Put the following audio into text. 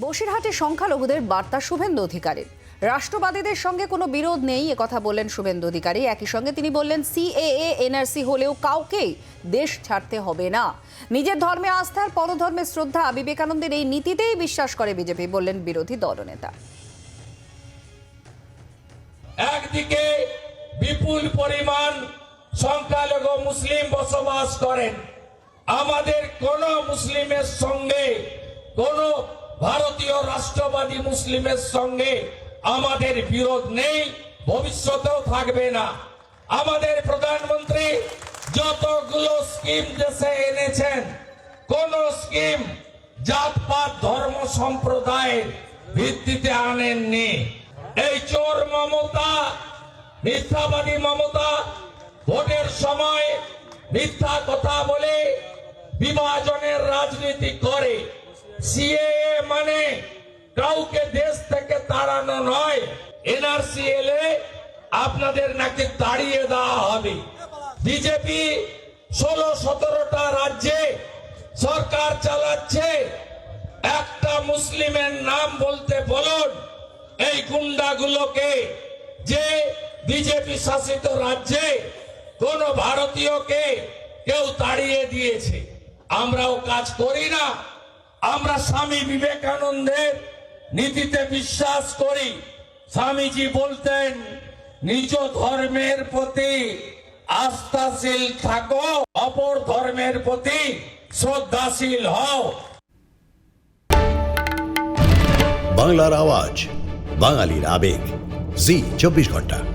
বসিরহাটে সংখ্যালঘুদের বার্তা শুভেন্দু অধিকারীর। রাষ্ট্রবাদীদের সঙ্গে কোনো বিরোধ নেই কথা বললেন শুভেন্দু অধিকারী। একই সঙ্গে তিনি বললেন, সিএএ, এনআরসি হলেও কাউকেই দেশ ছাড়তে হবে না। নিজের ধর্মে আস্থার পরধর্মে শ্রদ্ধা বিবেকানন্দের এই নীতিতেই বিশ্বাস করে বিজেপি, বললেন বিরোধী দলনেতা। একদিকে বিপুল পরিমাণ সংখ্যালঘু মুসলিম বসবাস করেন। আমাদের কোন মুসলিমের সঙ্গে কোন ভারতীয় রাষ্ট্রবাদী মুসলিমের সঙ্গে আমাদের বিরোধ নেই, ভবিষ্যতেও থাকবে না। আমাদের প্রধানমন্ত্রী যতগুলো স্কিম দেশে এনেছেন, কোন স্কিম জাতপাত, ধর্ম, সম্প্রদায়ের ভিত্তিতে আনেননি। এই চোর মমতা, মিথ্যাবাদী মমতা, ভোটের সময় মিথ্যা কথা বলে বিভাজনের রাজনীতি করে। সিএএ মানে কাউকে দেশ থেকে তাড়ানো নয় এনআরসি এলে আপনাদের নাকি তাড়িয়ে দেওয়া হবে। বিজেপি ষোলো সতেরোটা রাজ্যে সরকার চালাচ্ছে। একটা মুসলিমের নাম বলতে বলুন, এই গুন্ডাগুলোকে যে বিজেপি শাসিত রাজ্যে কোন ভারতীয়কে কেউ তাড়িয়ে দিয়েছে। আমরাও কাজ করি না। আমরা স্বামী বিবেকানন্দের নীতিতে বিশ্বাস করি। স্বামীজি বলতেন, নিজ ধর্মের প্রতি আস্থাশীল থাকো, অপর ধর্মের প্রতি শ্রদ্ধাশীল হও। বাংলার আওয়াজ, বাঙালির আবেগ। জি, চব্বিশ ঘণ্টা।